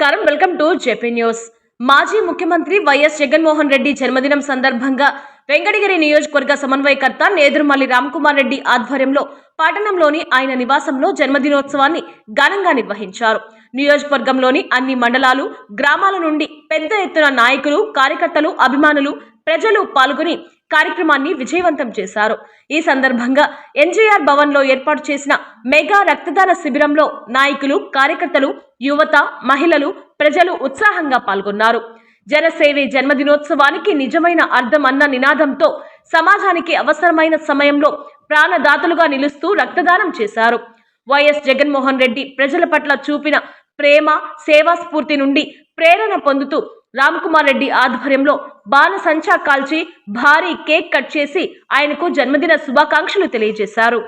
నమస్కారం. Welcome to JP news. మాజీ ముఖ్యమంత్రి వైఎస్ జగన్మోహన్ రెడ్డి జన్మదినం సందర్భంగా వెంకటగిరి నియోజకవర్గ సమన్వయకర్త నేదురుమల్లి రామకుమార్ రెడ్డి ఆధ్వర్యంలో పట్టణంలోని ఆయన నివాసంలో జన్మదినోత్సవాన్ని ఘనంగా నిర్వహించారు. నియోజకవర్గంలోని అన్ని మండలాలు గ్రామాల నుండి పెద్ద ఎత్తున నాయకులు కార్యకర్తలు అభిమానులు ప్రజలు పాల్గొని కార్యక్రమాన్ని విజయవంతం చేశారు. ఈ సందర్భంగా ఎన్జీఆర్ భవన్లో ఏర్పాటు చేసిన మెగా రక్తదాన శిబిరంలో నాయకులు కార్యకర్తలు యువత మహిళలు ప్రజలు ఉత్సాహంగా పాల్గొన్నారు. జనసేవే జన్మదినోత్సవానికి నిజమైన అర్థం అన్న నినాదంతో సమాజానికి అవసరమైన సమయంలో ప్రాణదాతలుగా నిలుస్తూ రక్తదానం చేశారు. వైఎస్ జగన్మోహన్ రెడ్డి ప్రజల పట్ల చూపిన ప్రేమ సేవా స్ఫూర్తి నుండి ప్రేరణ పొందుతూ రామకుమార్ రెడ్డి ఆధ్వర్యంలో బాణసంచా కాల్చి భారీ కేక్ కట్ చేసి ఆయనకు జన్మదిన శుభాకాంక్షలు తెలియజేశారు.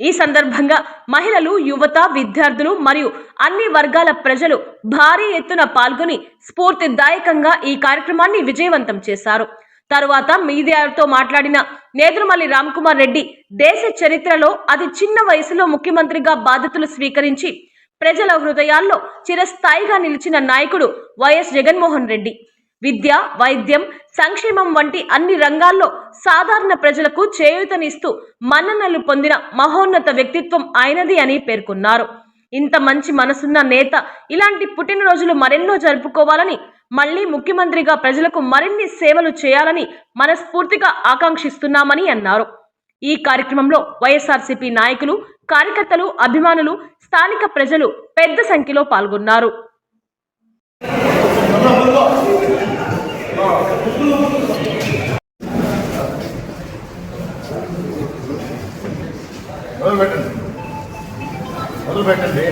ఈ సందర్భంగా మహిళలు యువత విద్యార్థులు మరియు అన్ని వర్గాల ప్రజలు భారీ ఎత్తున పాల్గొని స్ఫూర్తిదాయకంగా ఈ కార్యక్రమాన్ని విజయవంతం చేశారు. తరువాత మీడియాతో మాట్లాడిన నేదురుమల్లి రామ్కుమార్ రెడ్డి దేశ చరిత్రలో అతి చిన్న వయసులో ముఖ్యమంత్రిగా బాధ్యతలు స్వీకరించి ప్రజల హృదయాల్లో చిరస్థాయిగా నిలిచిన నాయకుడు వైఎస్ జగన్మోహన్ రెడ్డి. విద్య వైద్యం సంక్షేమం వంటి అన్ని రంగాల్లో సాధారణ ప్రజలకు చేయూతనిస్తూ మన్ననలు పొందిన మహోన్నత వ్యక్తిత్వం ఆయనది అని పేర్కొన్నారు. ఇంత మంచి మనసున్న నేత ఇలాంటి పుట్టినరోజులు మరెన్నో జరుపుకోవాలని మళ్ళీ ముఖ్యమంత్రిగా ప్రజలకు మరిన్ని సేవలు చేయాలని మనస్ఫూర్తిగా ఆకాంక్షిస్తున్నామని అన్నారు. ఈ కార్యక్రమంలో వైఎస్ఆర్సీపీ నాయకులు కార్యకర్తలు అభిమానులు స్థానిక ప్రజలు పెద్ద సంఖ్యలో పాల్గొన్నారు. మొదలు పెట్టండి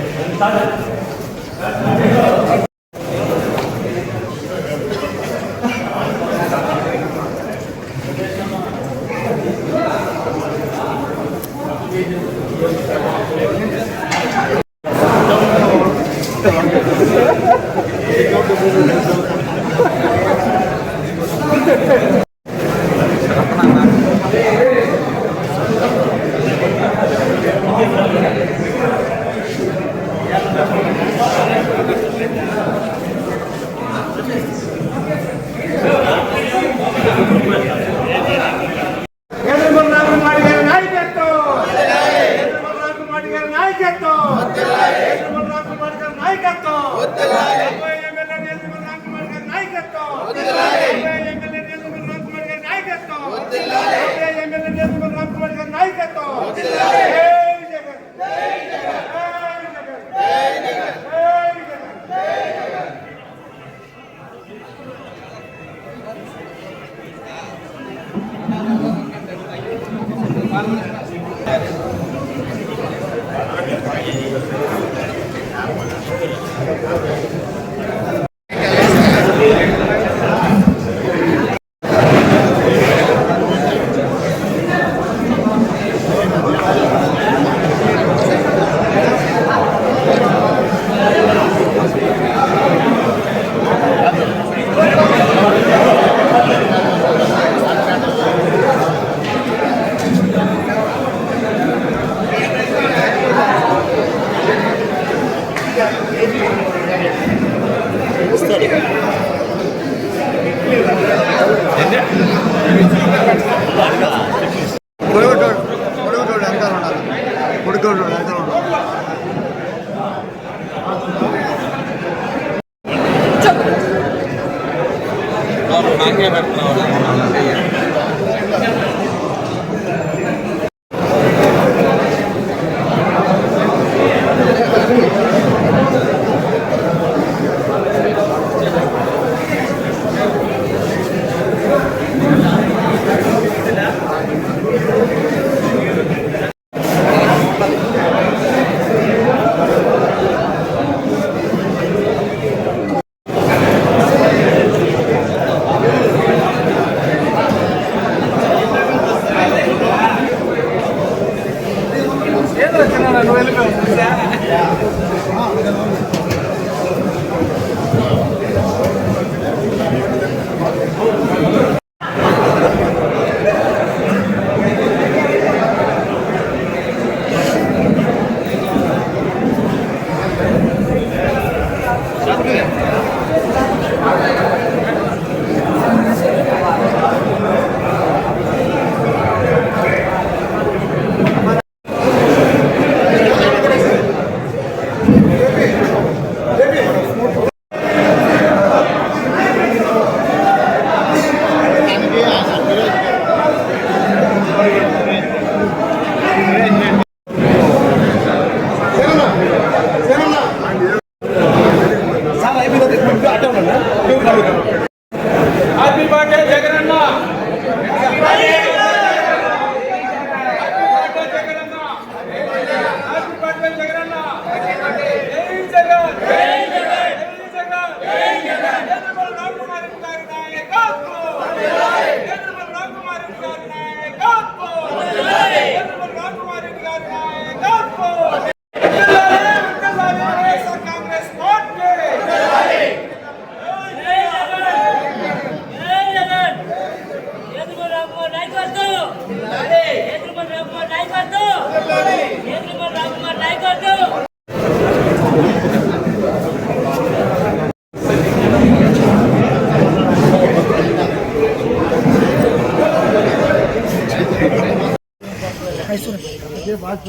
Gracias. Just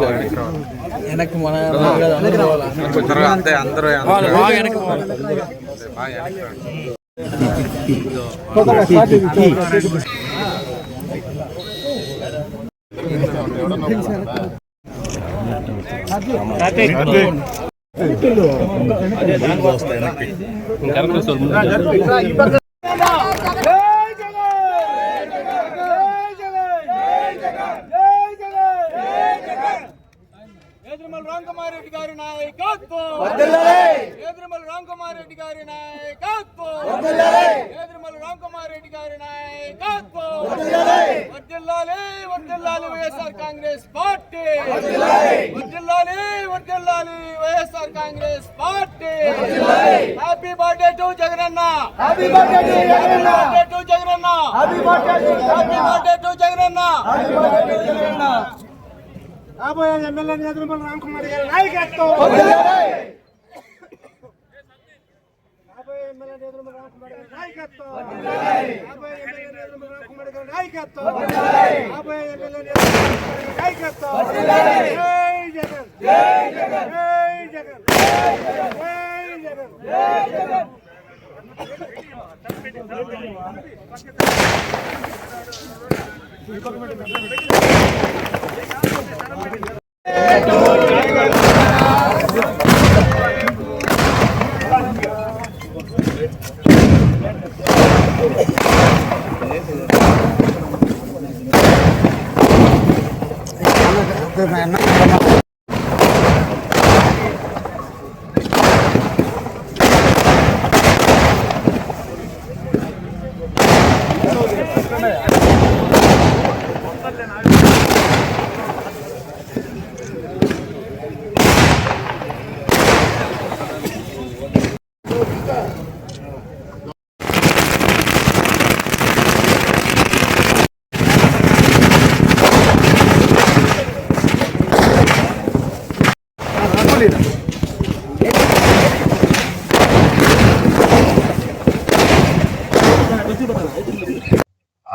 like that. వెనక్కి మన అంతే అందరూ వెనక్కి ఎదురుమల రామకుమారెడ్డి గారి నాయకత్వం ఎదురుమల రామకుమారెడ్డి గారి నాయకత్వం. ఎదురుమల రామకుమారెడ్డి గారి నాయకత్వం. వర్దిల్లాలి వర్దిల్లాలి వైఎస్ఆర్ కాంగ్రెస్ పార్టీ. వర్దిల్లాలి వర్దిల్లాలి YSR Congress party. Happy birthday to Jagananna. Happy birthday to Jagananna. Birthday to Jagananna. Happy birthday to Jagananna. రాబోయే ఎమ్మెల్యే నేతృత్వం రామకుమార్ గారి నాయకత్వం. రాబోయే ఎమ్మెల్యే నేతృత్వం రామకుమార్ గారి నాయకత్వం. రాబోయే ఎమ్మెల్యే నేతృత్వం రామకుమార్ గారి నాయకత్వం. రాబోయే ఎమ్మెల్యే నేతృత్వం రామకుమార్ గారి నాయకత్వం. జై జగన్ జై జగన్. జై జగన్. జై జగన్. జై జగన్. Gracias.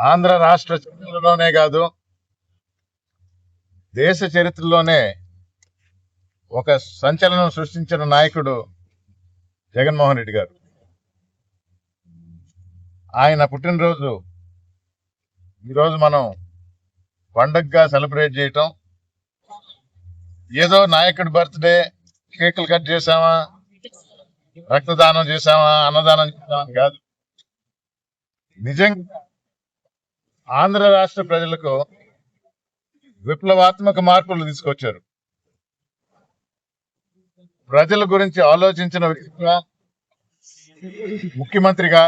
ఆంధ్ర రాష్ట్ర చరిత్రలోనే కాదు దేశ చరిత్రలోనే ఒక సంచలనం సృష్టించిన నాయకుడు జగన్మోహన్ రెడ్డి గారు. ఆయన పుట్టినరోజు ఈరోజు మనం పండగగా సెలబ్రేట్ చేయటం. ఏదో నాయకుడి బర్త్డే కేకులు కట్ చేసామా రక్తదానం చేసామా అన్నదానం చేసామా కాదు. నిజంగా ఆంధ్ర రాష్ట్ర ప్రజలకు విప్లవాత్మక మార్పులు తీసుకొచ్చారు. ప్రజల గురించి ఆలోచించిన వ్యక్తిగా ముఖ్యమంత్రిగా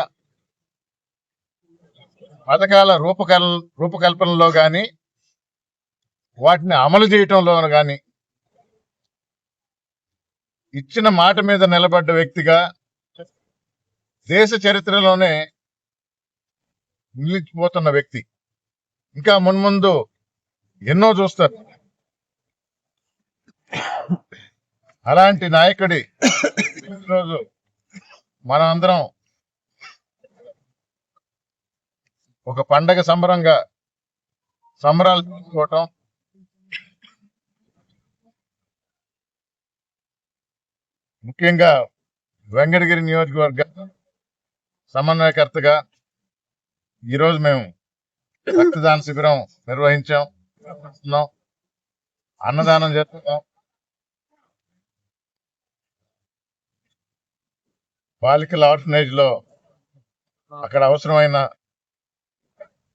పథకాల రూపకల్ రూపకల్పనలో కానీ వాటిని అమలు చేయటంలో కానీ ఇచ్చిన మాట మీద నిలబడ్డ వ్యక్తిగా దేశ చరిత్రలోనే నిలిచిపోతున్న వ్యక్తి. ఇంకా మున్ముందు ఎన్నో చూస్తారు. అలాంటి నాయకుడి రోజు మనం అందరం ఒక పండగ సంబరంగా సంబరాలు చేసుకోవటం. ముఖ్యంగా వెంకటగిరి నియోజకవర్గ సమన్వయకర్తగా ఈరోజు మేము రక్తదాన శిబిరం నిర్వహించాం. నిర్వహిస్తున్నాం అన్నదానం చేస్తున్నాం బాలికల ఆర్ఫనేజ్లో అక్కడ అవసరమైన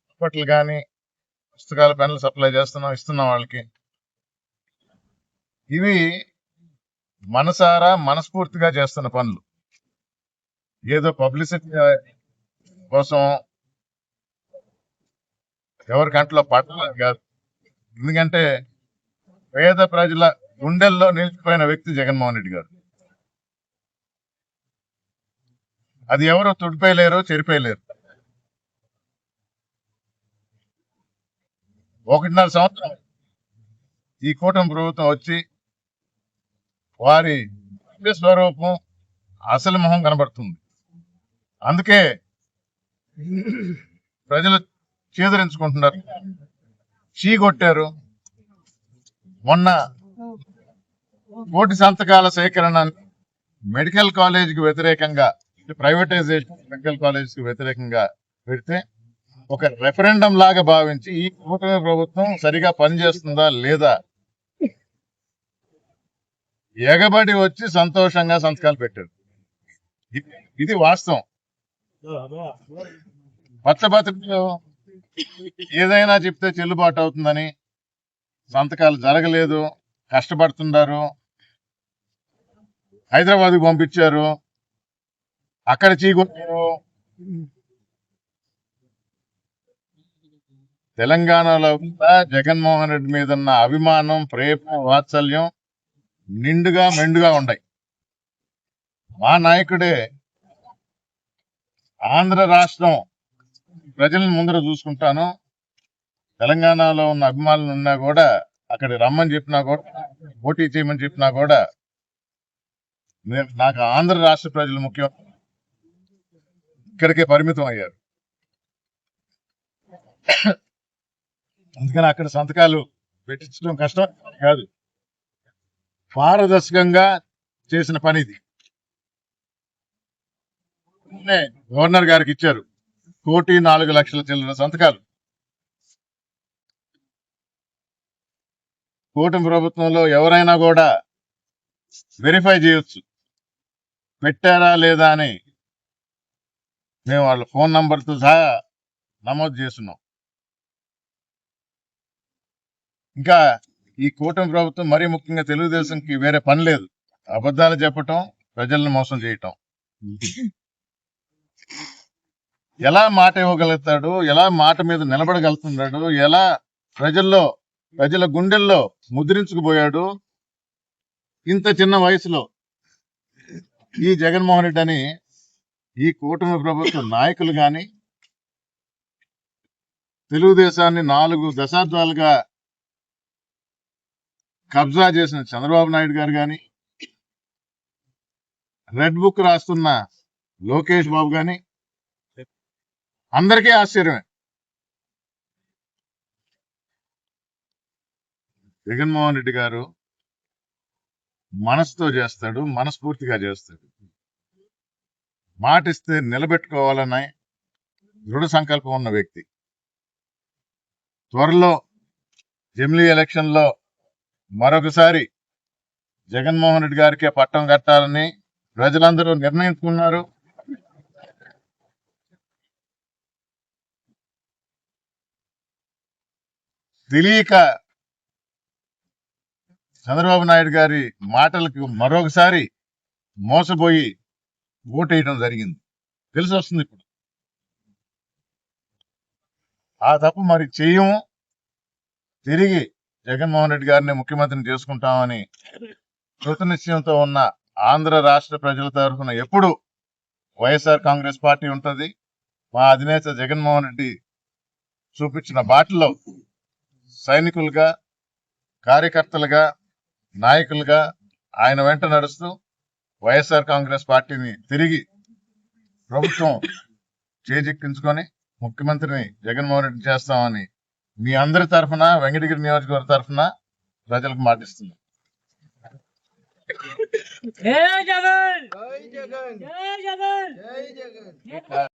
హాస్పిటల్ కానీ పుస్తకాల పెన్నులు సప్లై చేస్తున్నాం ఇస్తున్నాం వాళ్ళకి. ఇవి మనసారా మనస్ఫూర్తిగా చేస్తున్న పనులు. ఏదో పబ్లిసిటీ కోసం ఎవరి కంట్లో పట్టలేదు కాదు. ఎందుకంటే పేద ప్రజల గుండెల్లో నిలిచిపోయిన వ్యక్తి జగన్మోహన్ రెడ్డి గారు. అది ఎవరు తుడిపేయలేరు చెరిపేయలేరు ఒకటిన్నర సంవత్సరం ఈ కూటమి ప్రభుత్వం వచ్చి వారి స్వరూపం అసలు మొహం కనబడుతుంది. అందుకే ప్రజలు చేదరించుకుంటున్నారు. చీ కొట్టారు మొన్న కోటి సంతకాల సేకరణ మెడికల్ కాలేజీకి వ్యతిరేకంగా ప్రైవేటైజేషన్ మెడికల్ కాలేజీకి వ్యతిరేకంగా పెడితే ఒక రెఫరెండం లాగా భావించి ఈ కూటమి ప్రభుత్వం సరిగా పనిచేస్తుందా లేదా? ఎగబడి వచ్చి సంతోషంగా సంతకాలు పెట్టారు. ఇది- వాస్తవం. పచ్చబతుకులో ఏదైనా చెప్తే చెల్లుబాటు అవుతుందని సంతకాలు జరగలేదు కష్టపడుతున్నారు హైదరాబాద్కి పంపించారు అక్కడ చీకొట్టారు. తెలంగాణలో కూడా జగన్మోహన్ రెడ్డి మీద ఉన్న అభిమానం ప్రేమ వాత్సల్యం నిండుగా మెండుగా ఉన్నాయి. మా నాయకుడే ఆంధ్ర రాష్ట్రం ప్రజలను ముందర చూసుకుంటాను. తెలంగాణలో ఉన్న అభిమానులు ఉన్నా కూడా అక్కడ రమ్మని చెప్పినా కూడా పోటీ చేయమని చెప్పినా కూడా నేను- నాకు ఆంధ్ర రాష్ట్ర ప్రజలు ముఖ్యం. ఇక్కడికే పరిమితం అయ్యారు. అందుకని అక్కడ సంతకాలు పెట్టించడం కష్టం కాదు. పారదర్శకంగా చేసిన పని ఇది. గవర్నర్ గారికి ఇచ్చారు. కోటి నాలుగు లక్షల చిల్లర సంతకాలు. కూటమి ప్రభుత్వంలో ఎవరైనా కూడా వెరిఫై చేయొచ్చు. పెట్టారా లేదా అని మేము వాళ్ళ ఫోన్ నంబర్తో సహా నమోదు చేస్తున్నాం. ఇంకా ఈ కూటమి ప్రభుత్వం మరీ ముఖ్యంగా తెలుగుదేశంకి వేరే పని లేదు. అబద్ధాలు చెప్పటం ప్రజలను మోసం చేయటం. ఎలా మాట ఇవ్వగలుగుతాడు? ఎలా మాట మీద నిలబడగలుగుతున్నాడు? ఎలా ప్రజల్లో ప్రజల గుండెల్లో ముద్రించుకుపోయాడు? ఇంత చిన్న వయసులో ఈ జగన్మోహన్ రెడ్డి అని ఈ కూటమి ప్రభుత్వ నాయకులు కానీ తెలుగుదేశాన్ని నాలుగు దశాబ్దాలుగా కబ్జా చేసిన చంద్రబాబు నాయుడు గారు కానీ రెడ్ బుక్ రాస్తున్న లోకేష్ బాబు కానీ అందరికీ ఆశ్చర్యమే. జగన్మోహన్ రెడ్డి గారు మనసుతో చేస్తాడు మనస్ఫూర్తిగా చేస్తాడు. మాట ఇస్తే దృఢ సంకల్పం ఉన్న వ్యక్తి. త్వరలో జమిలీ ఎలక్షన్లో మరొకసారి జగన్మోహన్ రెడ్డి గారికే పట్టం కట్టాలని ప్రజలందరూ నిర్ణయించుకున్నారు. తెలియక చంద్రబాబు నాయుడు గారి మాటలకు మరొకసారి మోసపోయి ఓటేయడం జరిగింది. తెలిసి వస్తుంది ఇప్పుడు. ఆ తప్పు మరి చెయ్యము తిరిగి జగన్మోహన్ రెడ్డి గారిని ముఖ్యమంత్రిని చేసుకుంటామని కృతనిశ్చయంతో ఉన్న ఆంధ్ర రాష్ట్ర ప్రజల తరఫున ఎప్పుడు వైఎస్ఆర్ కాంగ్రెస్ పార్టీ ఉంటుంది? మా అధినేత జగన్మోహన్ రెడ్డి చూపించిన బాటలో సైనికులుగా కార్యకర్తలుగా నాయకులుగా ఆయన వెంట నడుస్తూ వైఎస్ఆర్ కాంగ్రెస్ పార్టీని తిరిగి ప్రభుత్వం చేజిక్కించుకొని ముఖ్యమంత్రిని జగన్మోహన్ రెడ్డి చేస్తామని మీ అందరి తరఫున వెంకటగిరి నియోజకవర్గ తరఫున ప్రజలకు మాటిస్తుంది జై జగన్! జై జగన్!